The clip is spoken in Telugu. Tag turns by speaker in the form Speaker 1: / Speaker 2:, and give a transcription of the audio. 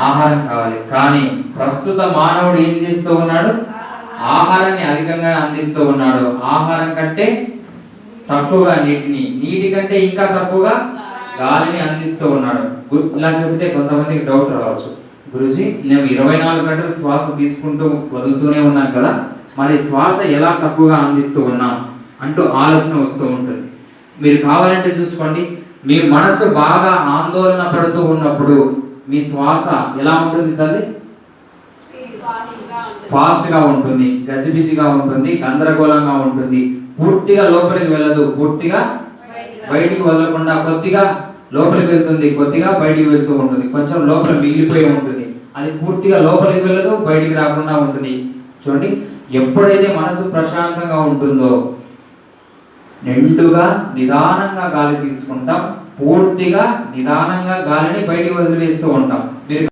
Speaker 1: ఆహారం కావాలి. కానీ ప్రస్తుత మానవుడు ఏం చేస్తూ ఉన్నాడు? ఆహారాన్ని అధికంగా అందిస్తూ ఉన్నాడు. ఆహారం కంటే తక్కువగా నీటిని నీటి కంటే ఇంకా తక్కువగా గాలిని అందిస్తూ ఉన్నాడు. ఇలా చెబితే కొంతమందికి డౌట్ రావచ్చు. గురుజీ నేను ఇరవై నాలుగు గంటలు శ్వాస తీసుకుంటూ వదులుతూనే ఉన్నాను కదా మరి శ్వాస ఎలా తక్కువగా అందిస్తూ ఉన్నాం అంటూ ఆలోచన వస్తూ ఉంటుంది. మీరు కావాలంటే చూసుకోండి మీ మనసు బాగా ఆందోళన పడుతూ ఉన్నప్పుడు మీ శ్వాస ఎలా ఉంటుంది తల్లి? ఫాస్ట్గా ఉంటుంది. గజిబిజిగా ఉంటుంది గందరగోళంగా ఉంటుంది. పూర్తిగా లోపలికి వెళ్ళదు పూర్తిగా బయటికి వదలకుండా కొద్దిగా లోపలికి వెళ్తుంది కొద్దిగా బయటికి వెళ్తూ ఉంటుంది. కొంచెం లోపల మిగిలిపోయి ఉంటుంది. అది పూర్తిగా లోపలికి వెళ్ళదు బయటికి రాకుండా ఉంటుంది. చూడండి ఎప్పుడైతే మనసు ప్రశాంతంగా ఉంటుందో నిండుగా నిదానంగా గాలి తీసుకుంటాం పూర్తిగా నిదానంగా గాలిని బయటికి వదిలేస్తూ ఉంటాం. మీరు